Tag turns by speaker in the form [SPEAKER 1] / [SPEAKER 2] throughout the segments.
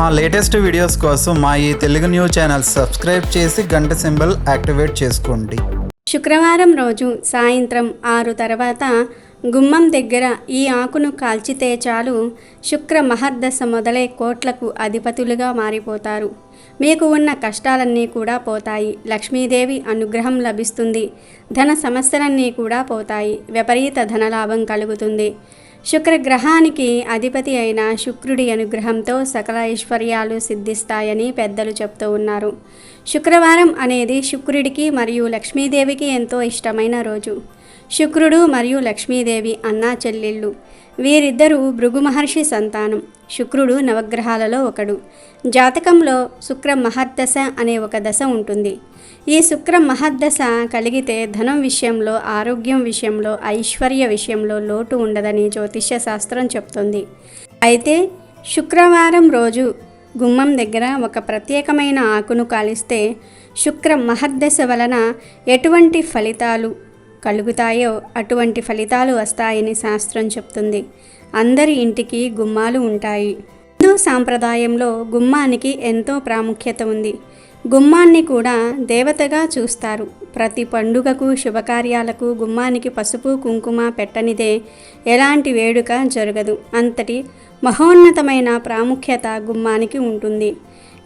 [SPEAKER 1] మా latest videos కోసం మా ఈ తెలుగు న్యూస్ ఛానల్ సబ్స్క్రైబ్ చేసి గంట సింబల్ యాక్టివేట్ చేసుకోండి.
[SPEAKER 2] శుక్రవారం రోజు సాయంత్రం ఆరు తర్వాత గుమ్మం దగ్గర ఈ ఆకును కాల్చితే చాలు శుక్ర మహర్దశ మొదలై కోట్లకు అధిపతులుగా మారిపోతారు. మీకు ఉన్న కష్టాలన్నీ కూడా పోతాయి. లక్ష్మీదేవి అనుగ్రహం లభిస్తుంది. ధన సమస్యలన్నీ కూడా పోతాయి. విపరీత ధనలాభం కలుగుతుంది. శుక్రగ్రహానికి అధిపతి అయిన శుక్రుడి అనుగ్రహంతో సకల ఐశ్వర్యాలు సిద్ధిస్తాయని పెద్దలు చెప్తూ ఉన్నారు. శుక్రవారం అనేది శుక్రుడికి మరియు లక్ష్మీదేవికి ఎంతో ఇష్టమైన రోజు. శుక్రుడు మరియు లక్ష్మీదేవి అన్నా చెల్లెళ్ళు. వీరిద్దరూ భృగు మహర్షి సంతానం. శుక్రుడు నవగ్రహాలలో ఒకడు. జాతకంలో శుక్ర మహర్దశ అనే ఒక దశ ఉంటుంది. ఈ శుక్ర మహర్దశ కలిగితే ధనం విషయంలో ఆరోగ్యం విషయంలో ఐశ్వర్య విషయంలో లోటు ఉండదని జ్యోతిష్య శాస్త్రం చెప్తుంది. అయితే శుక్రవారం రోజు గుమ్మం దగ్గర ఒక ప్రత్యేకమైన ఆకును కాలిస్తే శుక్ర మహర్దశ వలన ఎటువంటి ఫలితాలు? కలుగుతాయో అటువంటి ఫలితాలు వస్తాయని శాస్త్రం చెప్తుంది. అందరి ఇంటికి గుమ్మాలు ఉంటాయి. హిందూ సాంప్రదాయంలో గుమ్మానికి ఎంతో ప్రాముఖ్యత ఉంది. గుమ్మాన్ని కూడా దేవతగా చూస్తారు. ప్రతి పండుగకు శుభకార్యాలకు గుమ్మానికి పసుపు కుంకుమ పెట్టనిదే ఎలాంటి వేడుక జరగదు. అంతటి మహోన్నతమైన ప్రాముఖ్యత గుమ్మానికి ఉంటుంది.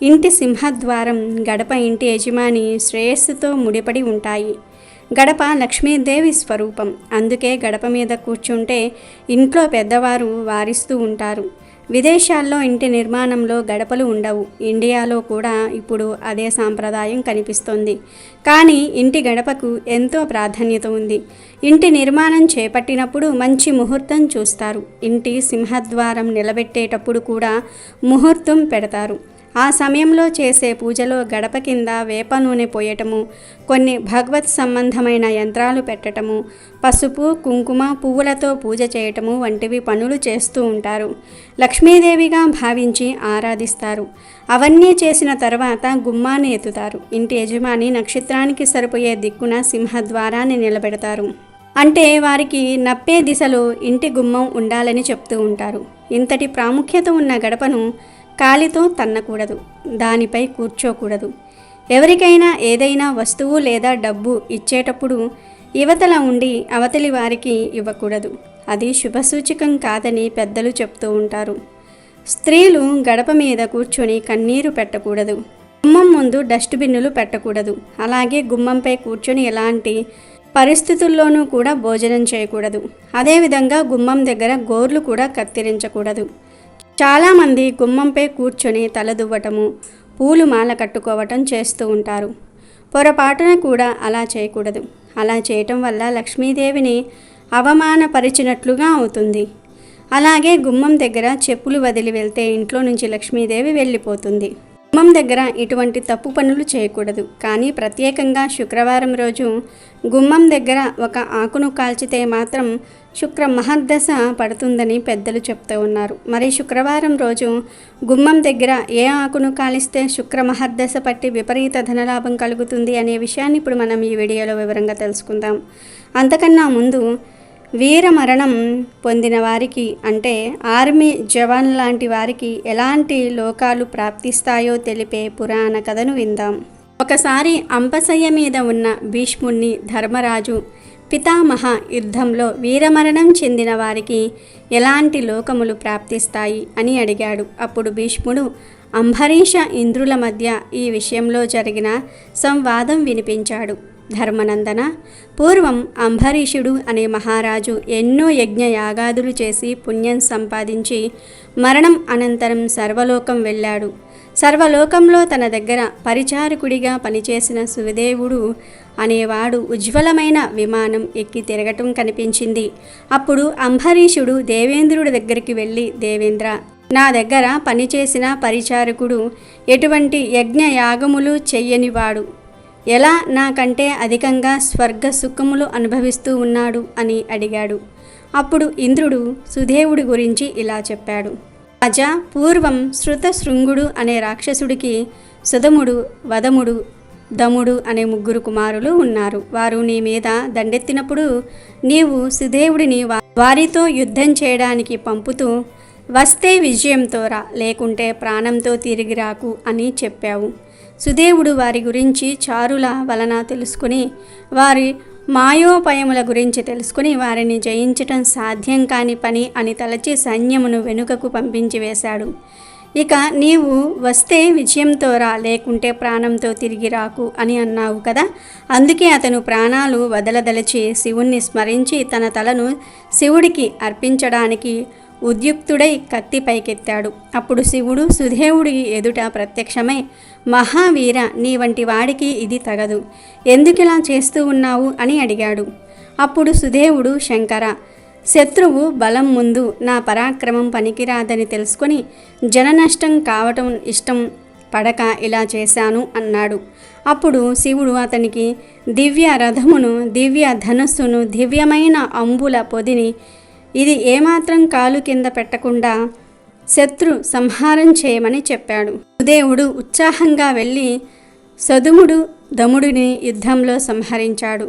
[SPEAKER 2] ఇంటి సింహద్వారం గడప ఇంటి యజమాని శ్రేయస్సుతో ముడిపడి ఉంటాయి. గడప లక్ష్మీదేవి స్వరూపం. అందుకే గడప మీద కూర్చుంటే ఇంట్లో పెద్దవారు వారిస్తూ ఉంటారు. విదేశాల్లో ఇంటి నిర్మాణంలో గడపలు ఉండవు. ఇండియాలో కూడా ఇప్పుడు అదే సాంప్రదాయం కనిపిస్తోంది. కానీ ఇంటి గడపకు ఎంతో ప్రాధాన్యత ఉంది. ఇంటి నిర్మాణం చేపట్టినప్పుడు మంచి ముహూర్తం చూస్తారు. ఇంటి సింహద్వారం నిలబెట్టేటప్పుడు కూడా ముహూర్తం పెడతారు. ఆ సమయంలో చేసే పూజలో గడప కింద వేప నూనె పోయటము కొన్ని భగవత్ సంబంధమైన యంత్రాలు పెట్టటము పసుపు కుంకుమ పువ్వులతో పూజ చేయటము వంటివి పనులు చేస్తూ ఉంటారు. లక్ష్మీదేవిగా భావించి ఆరాధిస్తారు. అవన్నీ చేసిన తర్వాత గుమ్మాన్ని ఎత్తుతారు. ఇంటి యజమాని నక్షత్రానికి సరిపోయే దిక్కున సింహద్వారాన్ని నిలబెడతారు. అంటే వారికి నప్పే దిశలో ఇంటి గుమ్మం ఉండాలని చెప్తూ ఉంటారు. ఇంతటి ప్రాముఖ్యత ఉన్న గడపను కాలితో తన్నకూడదు దానిపై కూర్చోకూడదు. ఎవరికైనా ఏదైనా వస్తువు లేదా డబ్బు ఇచ్చేటప్పుడు యువతల ఉండి అవతలి వారికి ఇవ్వకూడదు. అది శుభసూచకం కాదని పెద్దలు చెప్తూ ఉంటారు. స్త్రీలు గడప మీద కూర్చొని కన్నీరు పెట్టకూడదు. గుమ్మం ముందు డస్ట్బిన్నులు పెట్టకూడదు. అలాగే గుమ్మంపై కూర్చొని ఎలాంటి పరిస్థితుల్లోనూ కూడా భోజనం చేయకూడదు. అదేవిధంగా గుమ్మం దగ్గర గోర్లు కూడా కత్తిరించకూడదు. చాలామంది గుమ్మంపై కూర్చొని తలదువ్వటము పూలు మాల కట్టుకోవటం చేస్తూ ఉంటారు. పొరపాటున కూడా అలా చేయకూడదు. అలా చేయటం వల్ల లక్ష్మీదేవిని అవమానపరిచినట్లుగా అవుతుంది. అలాగే గుమ్మం దగ్గర చెప్పులు వదిలి వెళ్తే ఇంట్లో నుంచి లక్ష్మీదేవి వెళ్ళిపోతుంది. గుమ్మం దగ్గర ఇటువంటి తప్పు పనులు చేయకూడదు. కానీ ప్రత్యేకంగా శుక్రవారం రోజు గుమ్మం దగ్గర ఒక ఆకును కాల్చితే మాత్రం శుక్ర మహర్దశ పడుతుందని పెద్దలు చెప్తూ ఉన్నారు. మరి శుక్రవారం రోజు గుమ్మం దగ్గర ఏ ఆకును కాలిస్తే శుక్ర మహర్దశ పట్టి విపరీత ధనలాభం కలుగుతుంది అనే విషయాన్ని ఇప్పుడు మనం ఈ వీడియోలో వివరంగా తెలుసుకుందాం. అంతకన్నా ముందు వీరమరణం పొందిన వారికి అంటే ఆర్మీ జవాన్ లాంటి వారికి ఎలాంటి లోకాలు ప్రాప్తిస్తాయో తెలిపే పురాణ కథను విందాం. ఒకసారి అంపశయ్య మీద ఉన్న భీష్ముణ్ణి ధర్మరాజు పితామహ యుద్ధంలో వీరమరణం చెందిన వారికి ఎలాంటి లోకములు ప్రాప్తిస్తాయి అని అడిగాడు. అప్పుడు భీష్ముడు అంబరీష ఇంద్రుల మధ్య ఈ విషయంలో జరిగిన సంవాదం వినిపించాడు. ధర్మనందన. పూర్వం అంబరీషుడు అనే మహారాజు ఎన్నో యజ్ఞ యాగాదులు చేసి పుణ్యం సంపాదించి మరణం అనంతరం సర్వలోకం వెళ్ళాడు. సర్వలోకంలో తన దగ్గర పరిచారకుడిగా పనిచేసిన సుదేవుడు అనేవాడు ఉజ్వలమైన విమానం ఎక్కి తిరగటం కనిపించింది. అప్పుడు అంబరీషుడు దేవేంద్రుడి దగ్గరికి వెళ్ళి దేవేంద్ర నా దగ్గర పనిచేసిన పరిచారకుడు ఎటువంటి యజ్ఞ యాగములు చెయ్యనివాడు. ఎలా నాకంటే అధికంగా స్వర్గ సుఖములు అనుభవిస్తూ ఉన్నాడు అని అడిగాడు. అప్పుడు ఇంద్రుడు సుదేవుడి గురించి ఇలా చెప్పాడు. రాజా పూర్వం శృతశృంగుడు అనే రాక్షసుడికి సుధముడు వదముడు దముడు అనే ముగ్గురు కుమారులు ఉన్నారు. వారు నీ మీద దండెత్తినప్పుడు నీవు సుదేవుడిని వారితో యుద్ధం చేయడానికి పంపుతూ వస్తే విజయంతో రా లేకుంటే ప్రాణంతో తిరిగి రాకు అని చెప్పావు. సుదేవుడు వారి గురించి చారుల వలన తెలుసుకుని వారి మాయోపయముల గురించి తెలుసుకుని వారిని జయించటం సాధ్యం కాని పని అని తలచి సైన్యమును వెనుకకు పంపించి వేశాడు. ఇక నీవు వస్తే విజయంతో రా లేకుంటే ప్రాణంతో తిరిగి రాకు అని అన్నావు కదా? అందుకే అతను ప్రాణాలు వదలదలచి శివుణ్ణి స్మరించి తన తలను శివుడికి అర్పించడానికి ఉద్యుక్తుడై కత్తి పైకెత్తాడు. అప్పుడు శివుడు సుదేవుడి ఎదుట ప్రత్యక్షమై మహావీర నీ వంటి వాడికి ఇది తగదు. ఎందుకిలా చేస్తూ ఉన్నావు? అని అడిగాడు. అప్పుడు సుదేవుడు శంకర శత్రువు బలం ముందు నా పరాక్రమం పనికిరాదని తెలుసుకొని జననష్టం కావటం ఇష్టం పడక ఇలా చేశాను అన్నాడు. అప్పుడు శివుడు అతనికి దివ్య రథమును దివ్య ధనుస్సును దివ్యమైన అంబుల పొదిని ఇది ఏమాత్రం కాలు కింద పెట్టకుండా శత్రు సంహారం చేయమని చెప్పాడు. సుదేవుడు ఉత్సాహంగా వెళ్ళి సదుముడు దముడిని యుద్ధంలో సంహరించాడు.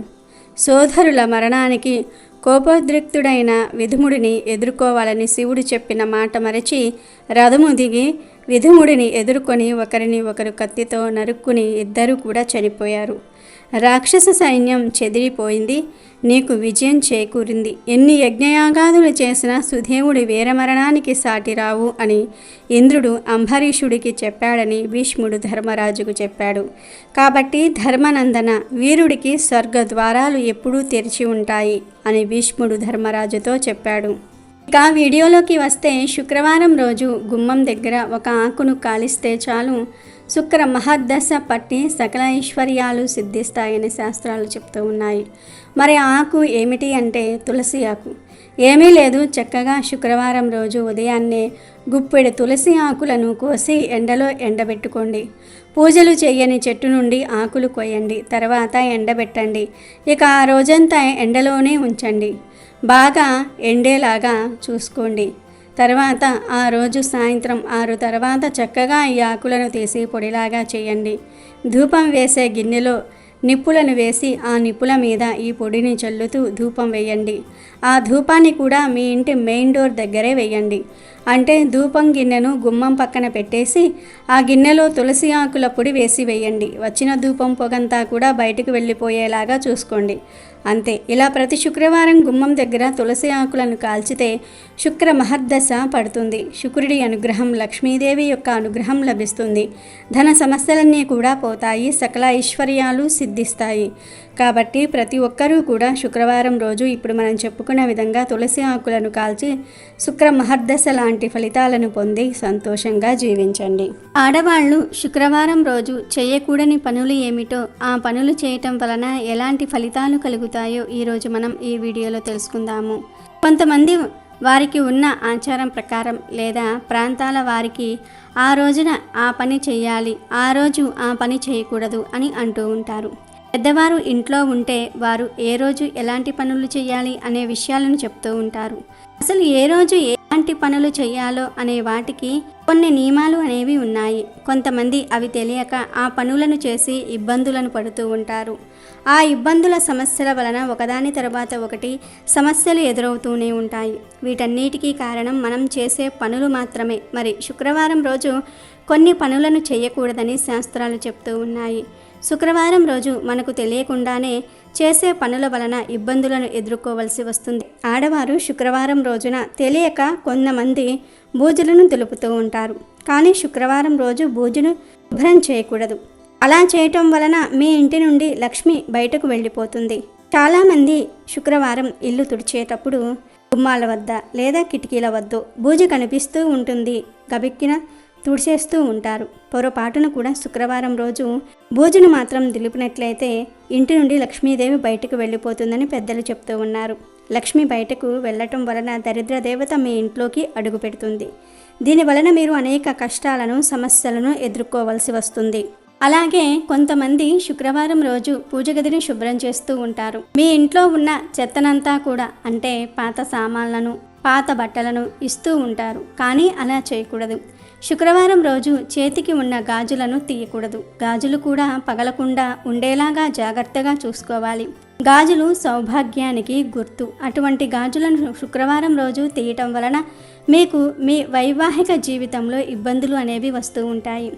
[SPEAKER 2] సోదరుల మరణానికి కోపోద్రిక్తుడైన విధుముడిని ఎదుర్కోవాలని శివుడు చెప్పిన మాట మరచి రథము దిగి విధుముడిని ఎదుర్కొని ఒకరిని ఒకరు కత్తితో నరుక్కుని ఇద్దరూ కూడా చనిపోయారు. రాక్షస సైన్యం చెదిరిపోయింది. నీకు విజయం చేకూరింది. ఎన్ని యజ్ఞయాగాదులు చేసినా సుదేవుడి వీరమరణానికి సాటి రావు అని ఇంద్రుడు అంబరీషుడికి చెప్పాడని భీష్ముడు ధర్మరాజుకు చెప్పాడు. కాబట్టి ధర్మనందన వీరుడికి స్వర్గ ద్వారాలు ఎప్పుడూ తెరిచి ఉంటాయి అని భీష్ముడు ధర్మరాజుతో చెప్పాడు. ఇక వీడియోలోకి వస్తే శుక్రవారం రోజు గుమ్మం దగ్గర ఒక ఆకును కాలిస్తే చాలు. శుక్ర మహర్దశ పట్టి సకల ఐశ్వర్యాలు సిద్ధిస్తాయని శాస్త్రాలు చెప్తూ ఉన్నాయి. మరి ఆకు ఏమిటి అంటే తులసి ఆకు. ఏమీ లేదు చక్కగా శుక్రవారం రోజు ఉదయాన్నే గుప్పెడు తులసి ఆకులను కోసి ఎండలో ఎండబెట్టుకోండి. పూజలు చేయని చెట్టు నుండి ఆకులు కోయండి తర్వాత ఎండబెట్టండి. ఇక ఆ రోజంతా ఎండలోనే ఉంచండి. బాగా ఎండేలాగా చూసుకోండి. తర్వాత ఆ రోజు సాయంత్రం ఆరు తర్వాత చక్కగా ఈ ఆకులను తీసి పొడిలాగా చేయండి. ధూపం వేసే గిన్నెలో నిప్పులను వేసి ఆ నిప్పుల మీద ఈ పొడిని చల్లుతూ ధూపం వేయండి. ఆ ధూపాన్ని కూడా మీ ఇంటి మెయిన్ డోర్ దగ్గరే వేయండి. అంటే ధూపం గిన్నెను గుమ్మం పక్కన పెట్టేసి ఆ గిన్నెలో తులసి ఆకుల పొడి వేసి వేయండి. వచ్చిన ధూపం పొగంతా కూడా బయటకు వెళ్ళిపోయేలాగా చూసుకోండి. అంతే. ఇలా ప్రతి శుక్రవారం గుమ్మం దగ్గర తులసి ఆకులను కాల్చితే శుక్ర మహర్దశ పడుతుంది. శుక్రుడి అనుగ్రహం లక్ష్మీదేవి యొక్క అనుగ్రహం లభిస్తుంది. ధన సమస్యలన్నీ కూడా పోతాయి. సకల ఐశ్వర్యాలు సిద్ధిస్తాయి. కాబట్టి ప్రతి ఒక్కరూ కూడా శుక్రవారం రోజు ఇప్పుడు మనం చెప్పుకున్న విధంగా తులసి ఆకులను కాల్చి శుక్ర మహర్దశ లాంటి ఫలితాలను పొంది సంతోషంగా జీవించండి. ఆడవాళ్ళు శుక్రవారం రోజు చేయకూడని పనులు ఏమిటో ఆ పనులు చేయటం వలన ఎలాంటి ఫలితాలు కలుగుతాయి? ఈరోజు మనం ఈ వీడియోలో తెలుసుకుందాము. కొంతమంది వారికి ఉన్న ఆచారం ప్రకారం లేదా ప్రాంతాల వారికి ఆ రోజున ఆ పని చేయాలి ఆ రోజు ఆ పని చేయకూడదు అని అంటూ ఉంటారు. పెద్దవారు ఇంట్లో ఉంటే వారు ఏ రోజు ఎలాంటి పనులు చేయాలి అనే విషయాలను చెప్తూ ఉంటారు. అసలు ఏ రోజు ఎలాంటి పనులు చేయాలో అనే వాటికి కొన్ని నియమాలు అనేవి ఉన్నాయి. కొంతమంది అవి తెలియక ఆ పనులను చేసి ఇబ్బందులను పడుతూ ఉంటారు. ఆ ఇబ్బందుల సమస్యల వలన ఒకదాని తర్వాత ఒకటి సమస్యలు ఎదురవుతూనే ఉంటాయి. వీటన్నిటికీ కారణం మనం చేసే పనులు మాత్రమే. మరి శుక్రవారం రోజు కొన్ని పనులను చేయకూడదని శాస్త్రాలు చెప్తూ ఉన్నాయి. శుక్రవారం రోజు మనకు తెలియకుండానే చేసే పనుల వలన ఇబ్బందులను ఎదుర్కోవలసి వస్తుంది. ఆడవారు శుక్రవారం రోజున తెలియక కొంతమంది బూజులను దులుపుతూ ఉంటారు. కానీ శుక్రవారం రోజు బూజును శుభ్రం చేయకూడదు. అలా చేయటం వలన మీ ఇంటి నుండి లక్ష్మి బయటకు వెళ్ళిపోతుంది. చాలామంది శుక్రవారం ఇల్లు తుడిచేటప్పుడు గుమ్మాల వద్ద లేదా కిటికీల వద్ద బూజ కనిపిస్తూ ఉంటుంది. గబిక్కిన తుడిచేస్తూ ఉంటారు. పొరపాటున కూడా శుక్రవారం రోజు బూజును మాత్రం దిలిపినట్లయితే ఇంటి నుండి లక్ష్మీదేవి బయటకు వెళ్ళిపోతుందని పెద్దలు చెప్తూ ఉన్నారు. లక్ష్మి బయటకు వెళ్ళటం వలన దరిద్ర దేవత మీ ఇంట్లోకి అడుగు పెడుతుంది. దీని వలన మీరు అనేక కష్టాలను సమస్యలను ఎదుర్కోవలసి వస్తుంది. అలాగే కొంతమంది శుక్రవారం రోజు పూజ గదిని శుభ్రం చేస్తూ ఉంటారు. మీ ఇంట్లో ఉన్న చెత్తనంతా కూడా అంటే పాత సామాన్లను పాత బట్టలను ఇస్తూ ఉంటారు. కానీ అలా చేయకూడదు. శుక్రవారం రోజు చేతికి ఉన్న గాజులను తీయకూడదు. గాజులు కూడా పగలకుండా ఉండేలాగా జాగ్రత్తగా చూసుకోవాలి. గాజులు సౌభాగ్యానికి గుర్తు. అటువంటి గాజులను శుక్రవారం రోజు తీయటం వలన మీకు మీ వైవాహిక జీవితంలో ఇబ్బందులు అనేవి వస్తూ ఉంటాయి.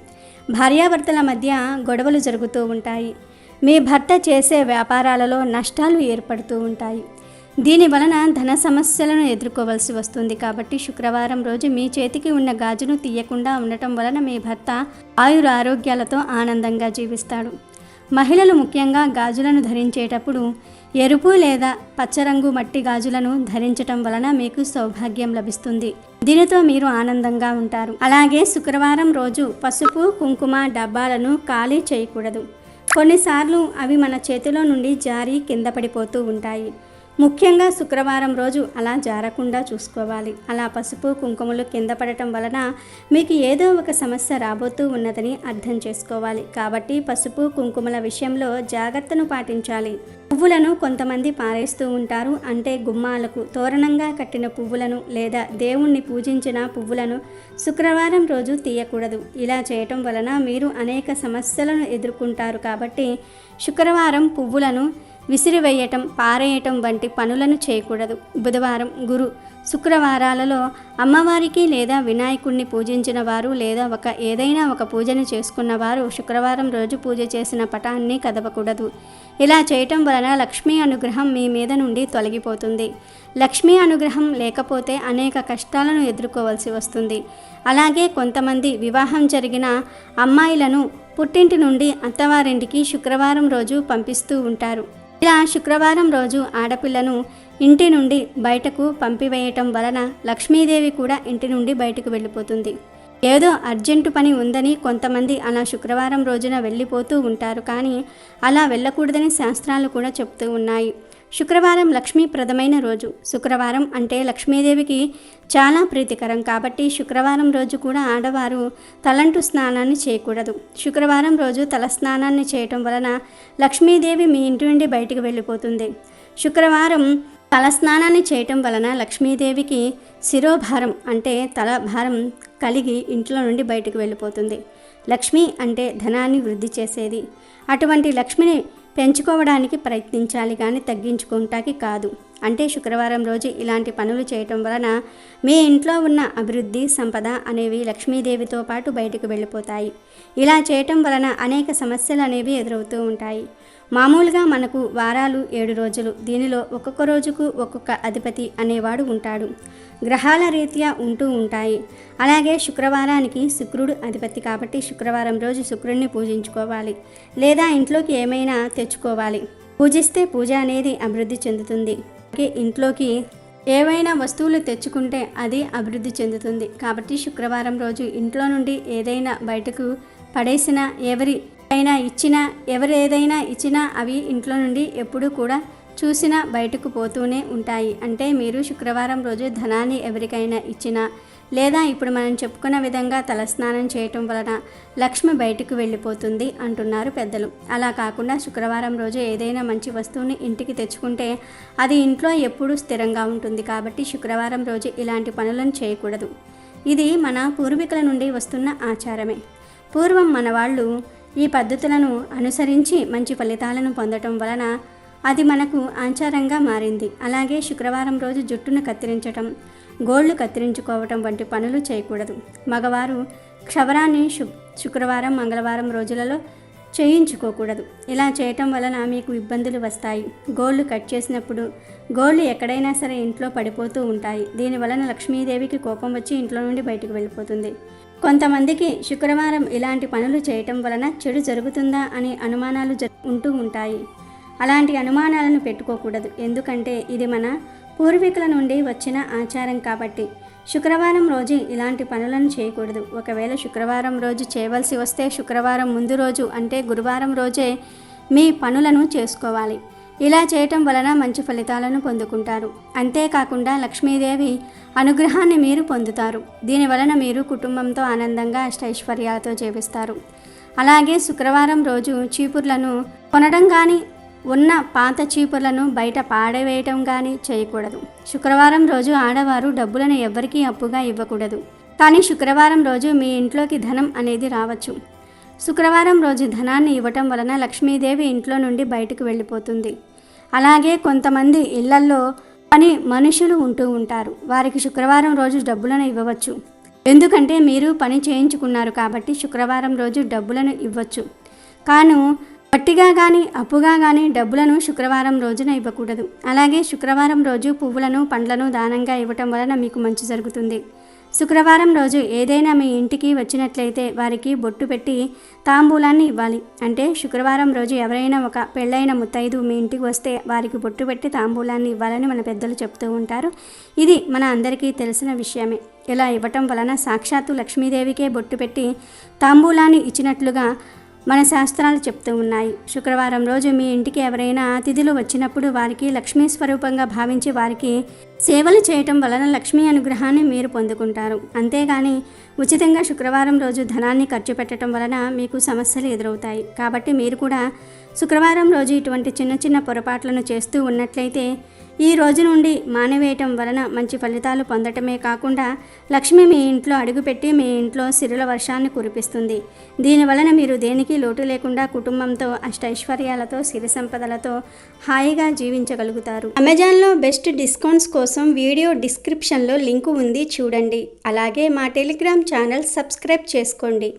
[SPEAKER 2] భార్యాభర్తల మధ్య గొడవలు జరుగుతూ ఉంటాయి. మీ భర్త చేసే వ్యాపారాలలో నష్టాలు ఏర్పడుతూ ఉంటాయి. దీని వలన ధన సమస్యలను ఎదుర్కోవలసి వస్తుంది కాబట్టి శుక్రవారం రోజు మీ చేతికి ఉన్న గాజును తీయకుండా ఉండటం వలన మీ భర్త ఆయుర ఆరోగ్యాలతో ఆనందంగా జీవిస్తాడు. మహిళలు ముఖ్యంగా గాజులను ధరించేటప్పుడు ఎరుపు లేదా పచ్చరంగు మట్టి గాజులను ధరించటం వలన మీకు సౌభాగ్యం లభిస్తుంది. దీనితో మీరు ఆనందంగా ఉంటారు. అలాగే శుక్రవారం రోజు పసుపు కుంకుమ డబ్బాలను ఖాళీ చేయకూడదు. కొన్నిసార్లు అవి మన చేతిలో నుండి జారి కింద పడిపోతూ ఉంటాయి. ముఖ్యంగా శుక్రవారం రోజు అలా జారకుండా చూసుకోవాలి. అలా పసుపు కుంకుమలు కింద పడటం వలన మీకు ఏదో ఒక సమస్య రాబోతూ ఉన్నదని అర్థం చేసుకోవాలి. కాబట్టి పసుపు కుంకుమల విషయంలో జాగ్రత్తను పాటించాలి. పువ్వులను కొంతమంది పారేస్తూ ఉంటారు. అంటే గుమ్మాలకు తోరణంగా కట్టిన పువ్వులను లేదా దేవుణ్ణి పూజించిన పువ్వులను శుక్రవారం రోజు తీయకూడదు. ఇలా చేయటం వలన మీరు అనేక సమస్యలను ఎదుర్కొంటారు కాబట్టి శుక్రవారం పువ్వులను విసిరివేయటం పారేయటం వంటి పనులను చేయకూడదు. బుధవారం గురు శుక్రవారాలలో అమ్మవారికి లేదా వినాయకుడిని పూజించిన వారు లేదా ఒక ఏదైనా ఒక పూజను చేసుకున్న వారు శుక్రవారం రోజు పూజ చేసిన పటాన్ని కదపకూడదు. ఇలా చేయటం వలన లక్ష్మీ అనుగ్రహం మీ మీద నుండి తొలగిపోతుంది. లక్ష్మీ అనుగ్రహం లేకపోతే అనేక కష్టాలను ఎదుర్కోవాల్సి వస్తుంది. అలాగే కొంతమంది వివాహం జరిగిన అమ్మాయిలను పుట్టింటి నుండి అత్తవారింటికి శుక్రవారం రోజు పంపిస్తూ ఉంటారు. ఇలా శుక్రవారం రోజు ఆడపిల్లను ఇంటి నుండి బయటకు పంపివేయటం వలన లక్ష్మీదేవి కూడా ఇంటి నుండి బయటకు వెళ్ళిపోతుంది. ఏదో అర్జెంటు పని ఉందని కొంతమంది అలా శుక్రవారం రోజున వెళ్ళిపోతూ ఉంటారు కానీ అలా వెళ్ళకూడదని శాస్త్రాలు కూడా చెప్తూ ఉన్నాయి. శుక్రవారం లక్ష్మీప్రదమైన రోజు. శుక్రవారం అంటే లక్ష్మీదేవికి చాలా ప్రీతికరం కాబట్టి శుక్రవారం రోజు కూడా ఆడవారు తలంటు స్నానాన్ని చేయకూడదు. శుక్రవారం రోజు తల స్నానాన్ని చేయటం వలన లక్ష్మీదేవి మీ ఇంటి నుండి బయటికి వెళ్ళిపోతుంది. శుక్రవారం తల స్నానాన్ని చేయటం వలన లక్ష్మీదేవికి శిరోభారం అంటే తల భారం కలిగి ఇంట్లో నుండి బయటకు వెళ్ళిపోతుంది. లక్ష్మి అంటే ధనాన్ని వృద్ధి చేసేది. అటువంటి లక్ష్మిని పెంచుకోవడానికి ప్రయత్నించాలి కానీ తగ్గించుకుంటాకి కాదు. అంటే శుక్రవారం రోజు ఇలాంటి పనులు చేయటం వలన మీ ఇంట్లో ఉన్న అభివృద్ధి సంపద అనేవి లక్ష్మీదేవితో పాటు బయటకు వెళ్ళిపోతాయి. ఇలా చేయటం వలన అనేక సమస్యలు అనేవి ఎదురవుతూ ఉంటాయి. మామూలుగా మనకు వారాలు ఏడు రోజులు దీనిలో ఒక్కొక్క రోజుకు ఒక్కొక్క అధిపతి అనేవాడు ఉంటాడు. గ్రహాల రీత్యా ఉంటూ ఉంటాయి. అలాగే శుక్రవారానికి శుక్రుడు అధిపతి కాబట్టి శుక్రవారం రోజు శుక్రుడిని పూజించుకోవాలి. లేదా ఇంట్లోకి ఏమైనా తెచ్చుకోవాలి. పూజిస్తే పూజ అనేది అభివృద్ధి చెందుతుంది. ఇంట్లోకి ఏవైనా వస్తువులు తెచ్చుకుంటే అది అభివృద్ధి చెందుతుంది. కాబట్టి శుక్రవారం రోజు ఇంట్లో నుండి ఏదైనా బయటకు పడేసిన ఎవరి అయినా ఇచ్చినా ఎవరు ఏదైనా ఇచ్చినా అవి ఇంట్లో నుండి ఎప్పుడూ కూడా చూసినా బయటకు పోతూనే ఉంటాయి. అంటే మీరు శుక్రవారం రోజు ధనాన్ని ఎవరికైనా ఇచ్చినా లేదా ఇప్పుడు మనం చెప్పుకున్న విధంగా తలస్నానం చేయటం వలన లక్ష్మి బయటకు వెళ్ళిపోతుంది అంటున్నారు పెద్దలు. అలా కాకుండా శుక్రవారం రోజు ఏదైనా మంచి వస్తువుని ఇంటికి తెచ్చుకుంటే అది ఇంట్లో ఎప్పుడూ స్థిరంగా ఉంటుంది కాబట్టి శుక్రవారం రోజు ఇలాంటి పనులను చేయకూడదు. ఇది మన పూర్వీకుల నుండి వస్తున్న ఆచారమే. పూర్వం మన వాళ్ళు ఈ పద్ధతులను అనుసరించి మంచి ఫలితాలను పొందటం వలన అది మనకు ఆచారంగా మారింది. అలాగే శుక్రవారం రోజు జుట్టును కత్తిరించటం గోళ్ళు కత్తిరించుకోవటం వంటి పనులు చేయకూడదు. మగవారు క్షవరాన్ని శు శుక్రవారం మంగళవారం రోజులలో చేయించుకోకూడదు. ఇలా చేయటం వలన మీకు ఇబ్బందులు వస్తాయి. గోళ్ళు కట్ చేసినప్పుడు గోళ్ళు ఎక్కడైనా సరే ఇంట్లో పడిపోతూ ఉంటాయి. దీని వలన లక్ష్మీదేవికి కోపం వచ్చి ఇంట్లో నుండి బయటకు వెళ్ళిపోతుంది. కొంతమందికి శుక్రవారం ఇలాంటి పనులు చేయటం వలన చెడు జరుగుతుందా అనే అనుమానాలు జ ఉంటూ ఉంటాయి. అలాంటి అనుమానాలను పెట్టుకోకూడదు. ఎందుకంటే ఇది మన పూర్వీకుల నుండి వచ్చిన ఆచారం కాబట్టి. శుక్రవారం రోజు ఇలాంటి పనులను చేయకూడదు. ఒకవేళ శుక్రవారం రోజు చేయవలసి వస్తే శుక్రవారం ముందు రోజు అంటే గురువారం రోజే మీ పనులను చేసుకోవాలి. ఇలా చేయటం వలన మంచి ఫలితాలను పొందుకుంటారు. అంతేకాకుండా లక్ష్మీదేవి అనుగ్రహాన్ని మీరు పొందుతారు. దీని వలన మీరు కుటుంబంతో ఆనందంగా అష్టైశ్వర్యాలతో జీవిస్తారు. అలాగే శుక్రవారం రోజు చీపుర్లను కొనడం కానీ ఉన్న పాత చీపుర్లను బయట పాడవేయటం కానీ చేయకూడదు. శుక్రవారం రోజు ఆడవారు డబ్బులను ఎవ్వరికీ అప్పుగా ఇవ్వకూడదు. కానీ శుక్రవారం రోజు మీ ఇంట్లోకి ధనం అనేది రావచ్చు. శుక్రవారం రోజు ధనాన్ని ఇవ్వటం వలన లక్ష్మీదేవి ఇంట్లో నుండి బయటకు వెళ్ళిపోతుంది. అలాగే కొంతమంది ఇళ్ళల్లో పని మనుషులు ఉంటూ ఉంటారు. వారికి శుక్రవారం రోజు డబ్బులను ఇవ్వవచ్చు. ఎందుకంటే మీరు పని చేయించుకున్నారు కాబట్టి శుక్రవారం రోజు డబ్బులను ఇవ్వచ్చు. కాను వట్టిగా కానీ అప్పుగా కానీ డబ్బులను శుక్రవారం రోజున ఇవ్వకూడదు. అలాగే శుక్రవారం రోజు పువ్వులను పండ్లను దానంగా ఇవ్వటం వలన మీకు మంచి జరుగుతుంది. శుక్రవారం రోజు ఏదైనా మీ ఇంటికి వచ్చినట్లయితే వారికి బొట్టు పెట్టి తాంబూలాన్ని ఇవ్వాలి. అంటే శుక్రవారం రోజు ఎవరైనా ఒక పెళ్ళైన ముత్తైదు మీ ఇంటికి వస్తే వారికి బొట్టు పెట్టి తాంబూలాన్ని ఇవ్వాలని మన పెద్దలు చెప్తూ ఉంటారు. ఇది మన అందరికీ తెలిసిన విషయమే. ఇలా ఇవ్వటం వలన సాక్షాత్తు లక్ష్మీదేవికే బొట్టు పెట్టి తాంబూలాన్ని ఇచ్చినట్లుగా మన శాస్త్రాలు చెప్తూ ఉన్నాయి. శుక్రవారం రోజు మీ ఇంటికి ఎవరైనా అతిథులు వచ్చినప్పుడు వారికి లక్ష్మీ స్వరూపంగా భావించి వారికి సేవలు చేయటం వలన లక్ష్మీ అనుగ్రహాన్ని మీరు పొందుకుంటారు. అంతేగాని ఉచితంగా శుక్రవారం రోజు ధనాన్ని ఖర్చు పెట్టడం వలన మీకు సమస్యలు ఎదురవుతాయి. కాబట్టి మీరు కూడా శుక్రవారం రోజు ఇటువంటి చిన్న చిన్న పొరపాట్లను చేస్తూ ఉన్నట్లయితే ఈ రోజు నుండి మానివేయటం వలన మంచి ఫలితాలు పొందటమే కాకుండా లక్ష్మి మీ ఇంట్లో అడుగుపెట్టి మీ ఇంట్లో సిరుల వర్షాన్ని కురిపిస్తుంది. దీని వలన మీరు దేనికి లోటు లేకుండా కుటుంబంతో అష్టైశ్వర్యాలతో సిరి సంపదలతో హాయిగా జీవించగలుగుతారు. అమెజాన్లో బెస్ట్ డిస్కౌంట్స్ కోసం వీడియో డిస్క్రిప్షన్లో లింకు ఉంది చూడండి. అలాగే మా టెలిగ్రామ్ ఛానల్ సబ్స్క్రైబ్ చేసుకోండి.